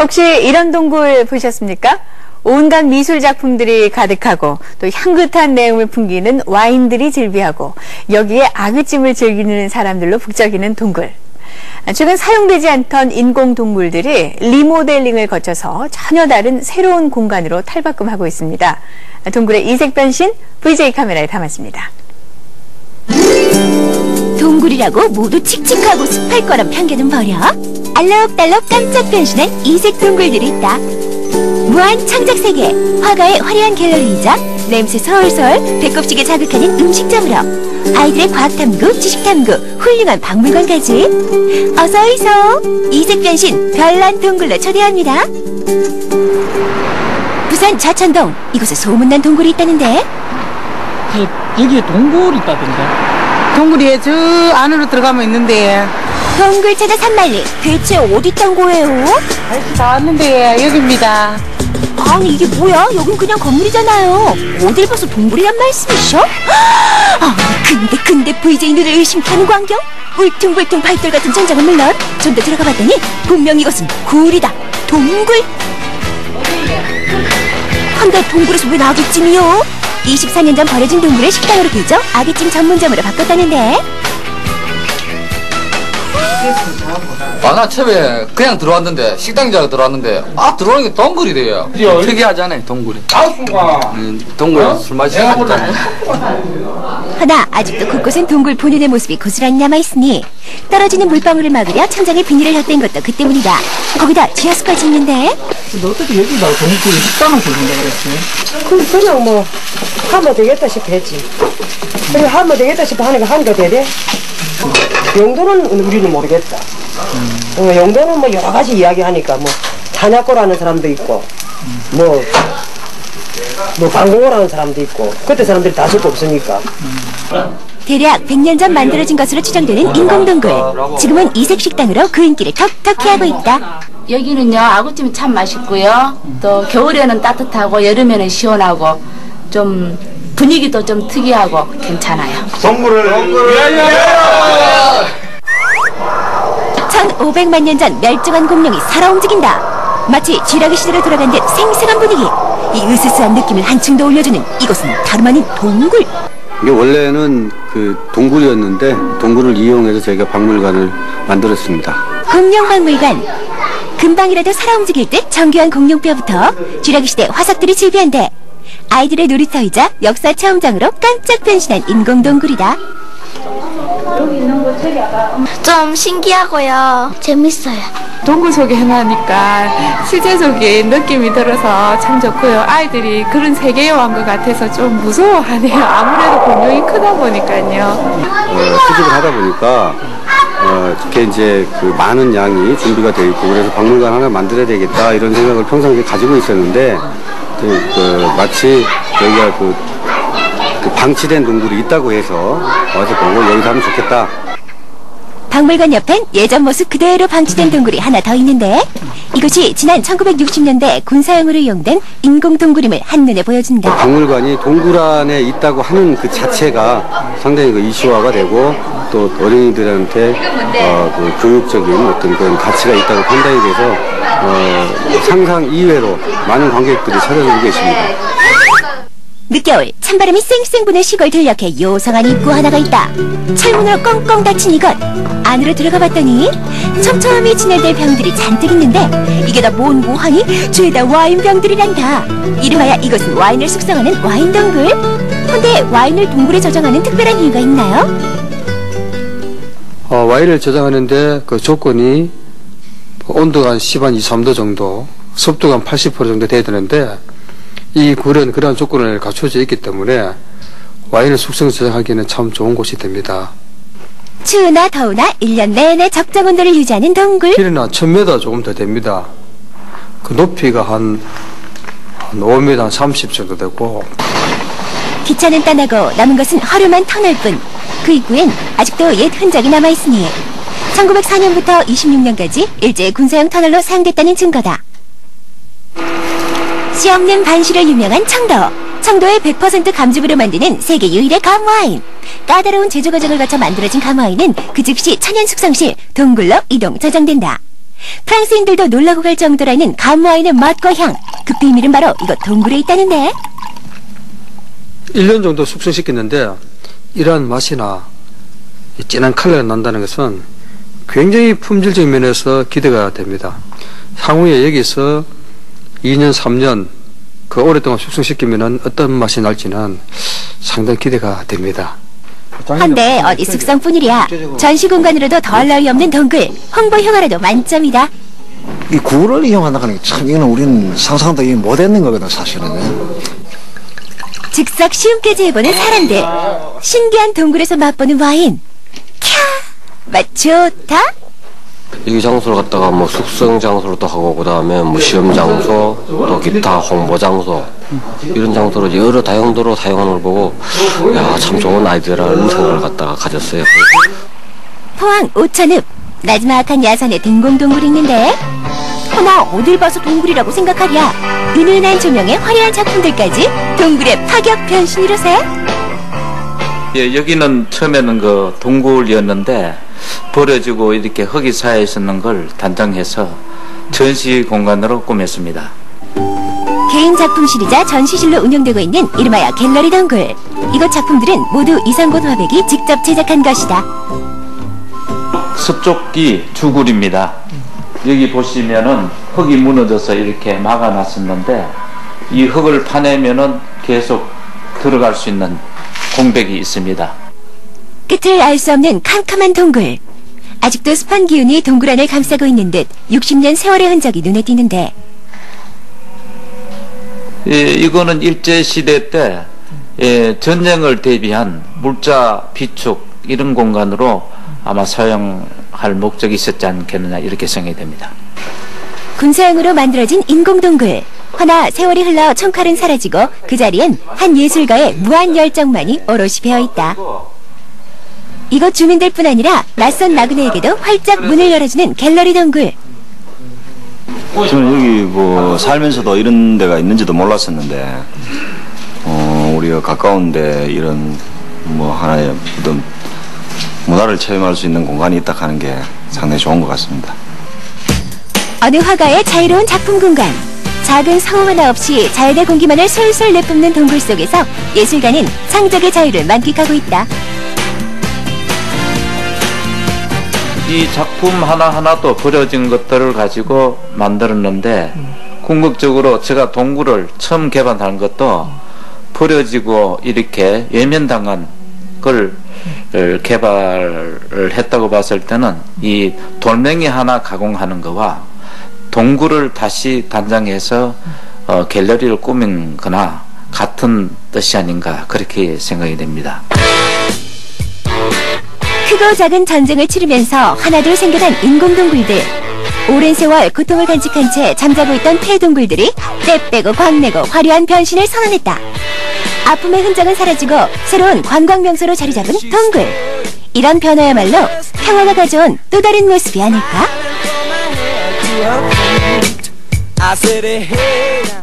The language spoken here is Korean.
혹시 이런 동굴 보셨습니까? 온갖 미술 작품들이 가득하고 또 향긋한 내음을 풍기는 와인들이 즐비하고 여기에 아귀찜을 즐기는 사람들로 북적이는 동굴. 최근 사용되지 않던 인공 동굴들이 리모델링을 거쳐서 전혀 다른 새로운 공간으로 탈바꿈하고 있습니다. 동굴의 이색 변신 VJ 카메라에 담았습니다. 동굴이라고 모두 칙칙하고 습할 거란 편견은 버려. 알록달록 깜짝 변신한 이색 동굴들이 있다. 무한 창작 세계, 화가의 화려한 갤러리이자 냄새 솔솔, 배꼽시게 자극하는 음식점으로 아이들의 과학탐구, 지식탐구, 훌륭한 박물관까지 어서이소 이색 변신 별난 동굴로 초대합니다. 부산 좌천동 이곳에 소문난 동굴이 있다는데 저, 여기에 동굴 있다던데. 동굴이 저 안으로 들어가면 있는데 동굴 찾아 산말리 대체 어디 있던 거예요? 아저씨 다 왔는데 여기입니다. 아니 이게 뭐야? 여긴 그냥 건물이잖아요. 어딜 봐서 동굴이란 말씀이셔? 아 근데 근데 VJ 눈을 의심케 하는 광경? 울퉁불퉁 팔돌 같은 천장은 물론 좀 더 들어가 봤더니 분명 이것은 굴이다. 동굴. 근데 동굴에서 왜 아기찜이요? 24년 전 버려진 동굴을 식당으로 개조 아기찜 전문점으로 바꿨다는데 아, 나 처음에 그냥 들어왔는데, 알고 들어왔는데, 아, 들어오는 게 동굴이래요. 특이하잖아요, 동굴이. 음, 동굴에 술 마시는 거 하나 아직도 곳곳엔 동굴 본연의 모습이 고스란히 남아있으니 떨어지는 물방울을 막으려 천장에 비닐을 덧댄 것도 그 때문이다. 거기다 지하수까지 있는데 근데 어떻게 여기다 동굴 식당을 돌린다 그랬지? 그 그냥 뭐 하면 되겠다 싶어 했지. 그래 하면 되겠다 싶어 하니까 하니까 되대. 용도는 우리는 모르겠다. 어, 용도는 뭐 여러 가지 이야기하니까 뭐 찬약고라는 사람도 있고 뭐. 뭐 방공을 하는 사람도 있고 그때 사람들이 다 쓸 거 없으니까 대략 100년 전 만들어진 것으로 추정되는 인공동굴 지금은 이색 식당으로 그 인기를 턱턱히 하고 있다 여기는요 아구찜이 참 맛있고요. 또 겨울에는 따뜻하고 여름에는 시원하고 좀 분위기도 좀 특이하고 괜찮아요. 1500만 년 전 멸종한 공룡이 살아 움직인다. 마치 쥐라기 시대로 돌아간 듯 생생한 분위기. 이 으스스한 느낌을 한층 더 올려주는 이곳은 다름 아닌 동굴. 이게 원래는 그 동굴이었는데 동굴을 이용해서 저희가 박물관을 만들었습니다. 공룡박물관. 금방이라도 살아 움직일 듯 정교한 공룡뼈부터 쥐라기 시대 화석들이 즐비한데 아이들의 놀이터이자 역사 체험장으로 깜짝 변신한 인공동굴이다 좀 신기하고요. 재밌어요. 동굴 속에 해놓으니까 실제적인 느낌이 들어서 참 좋고요. 아이들이 그런 세계에 온 것 같아서 좀 무서워하네요. 아무래도 공룡이 크다 보니까요. 어, 수집을 하다 보니까 어, 이렇게 이제 그 많은 양이 준비가 되어 있고 그래서 박물관 하나 만들어야 되겠다 이런 생각을 평상시에 가지고 있었는데 그, 그 마치 여기가 그, 그 방치된 동굴이 있다고 해서 와서 보고 여기서 하면 좋겠다. 박물관 옆엔 예전 모습 그대로 방치된 동굴이 하나 더 있는데 이곳이 지난 1960년대 군사용으로 이용된 인공 동굴임을 한눈에 보여준다. 박물관이 동굴 안에 있다고 하는 그 자체가 상당히 그 이슈화가 되고 또 어린이들한테 어, 그 교육적인 어떤 그런 가치가 있다고 판단이 돼서 어, 상상 이외로 많은 관객들이 찾아주고 계십니다. 늦겨울 찬바람이 쌩쌩 부는 시골 들녘에 요상한 입구 하나가 있다. 철문으로 꽁꽁 닫힌 이것. 안으로 들어가 봤더니 촘촘히 진열될 병들이 잔뜩 있는데 이게 다뭔 뭐하니? 죄다 와인 병들이란다. 이름하여 이것은 와인을 숙성하는 와인 동굴. 근데 와인을 동굴에 저장하는 특별한 이유가 있나요? 어, 와인을 저장하는데 그 조건이 온도가 한 10한 2, 3도 정도, 습도가 한 80% 정도 돼야 되는데 이 굴은 그런 조건을 갖춰져 있기 때문에 와인을 숙성 저장하기에는 참 좋은 곳이 됩니다. 추우나 더우나 1년 내내 적정 온도를 유지하는 동굴. 길이나 1000m 조금 더 됩니다. 그 높이가 한, 한 5m 한 30 정도 되고 기차는 떠나고 남은 것은 허름한 터널뿐. 그 입구엔 아직도 옛 흔적이 남아있으니 1904년부터 26년까지 일제 군사용 터널로 사용됐다는 증거다. 씨 없는 반시로 유명한 청도. 청도의 100% 감즙으로 만드는 세계 유일의 감와인. 까다로운 제조 과정을 거쳐 만들어진 감와인은 그 즉시 천연 숙성실 동굴로 이동 저장된다. 프랑스인들도 놀라고 갈 정도라는 감와인의 맛과 향. 그 비밀은 바로 이거 동굴에 있다는데. 1년 정도 숙성시켰는데 이러한 맛이나 이 진한 컬러가 난다는 것은 굉장히 품질적 면에서 기대가 됩니다. 향후에 여기서 2년, 3년 그 오랫동안 숙성시키면 어떤 맛이 날지는 상당히 기대가 됩니다. 한데 어디 숙성뿐이랴. 전시 공간으로도 덜 나위 없는 동굴. 홍보 효과라도 만점이다. 이 굴을 이용한다는 게참 이거는 우리는 상상도 이 못했는 거거든 사실은. 즉석 시음까지 해보는 사람들. 신기한 동굴에서 맛보는 와인. 캬, 맛 좋다. 이 장소를 갖다가 뭐 숙성 장소로도 하고 그다음에 뭐 시험 장소 또 기타 홍보 장소 이런 장소로 여러 다용도로 사용하는 걸 보고 야 참 좋은 아이디어라는 생각을 갖다가 가졌어요. 포항 오천읍. 나지막한 야산에 등공동굴이 있는데. 허나 어딜 봐서 동굴이라고 생각하랴. 은은한 조명에 화려한 작품들까지 동굴의 파격 변신이로세. 예, 여기는 처음에는 그 동굴이었는데 버려지고 이렇게 흙이 쌓여 있었는 걸 단장해서 전시 공간으로 꾸몄습니다. 개인 작품실이자 전시실로 운영되고 있는 이름하여 갤러리 동굴. 이곳 작품들은 모두 이상곤 화백이 직접 제작한 것이다. 서쪽이 주굴입니다. 여기 보시면은 흙이 무너져서 이렇게 막아놨었는데 이 흙을 파내면은 계속 들어갈 수 있는 공백이 있습니다. 끝을 알 수 없는 캄캄한 동굴. 아직도 습한 기운이 동굴 안을 감싸고 있는 듯 60년 세월의 흔적이 눈에 띄는데 예, 이거는 일제 시대 때 예, 전쟁을 대비한 물자 비축 이런 공간으로 아마 사용할 목적이 있었지 않겠느냐 이렇게 생각이 됩니다. 군사용으로 만들어진 인공동굴. 허나 세월이 흘러 청칼은 사라지고 그 자리엔 한 예술가의 무한 열정만이 오롯이 배어 있다. 이곳 주민들 뿐 아니라 낯선 나그네에게도 활짝 문을 열어주는 갤러리 동굴. 저는 여기 뭐 살면서도 이런 데가 있는지도 몰랐었는데 어, 우리가 가까운데 이런 뭐 하나의 어떤 문화를 체험할 수 있는 공간이 있다 하는 게 상당히 좋은 것 같습니다. 어느 화가의 자유로운 작품 공간. 작은 성우 하나 없이 자연의 공기만을 솔솔 내뿜는 동굴 속에서 예술가는 상적의 자유를 만끽하고 있다. 이 작품 하나하나도 버려진 것들을 가지고 만들었는데 궁극적으로 제가 동굴을 처음 개발한 것도 버려지고 이렇게 외면당한 걸 개발을 했다고 봤을 때는 이 돌멩이 하나 가공하는 거와 동굴을 다시 단장해서 어, 갤러리를 꾸민 거나 같은 뜻이 아닌가 그렇게 생각이 됩니다. 크고 작은 전쟁을 치르면서 하나둘 생겨난 인공동굴들. 오랜 세월 고통을 간직한 채 잠자고 있던 폐동굴들이 때 빼고 광내고 화려한 변신을 선언했다. 아픔의 흔적은 사라지고 새로운 관광 명소로 자리 잡은 동굴. 이런 변화야말로 평화가 가져온 또 다른 모습이 아닐까? I said, hey,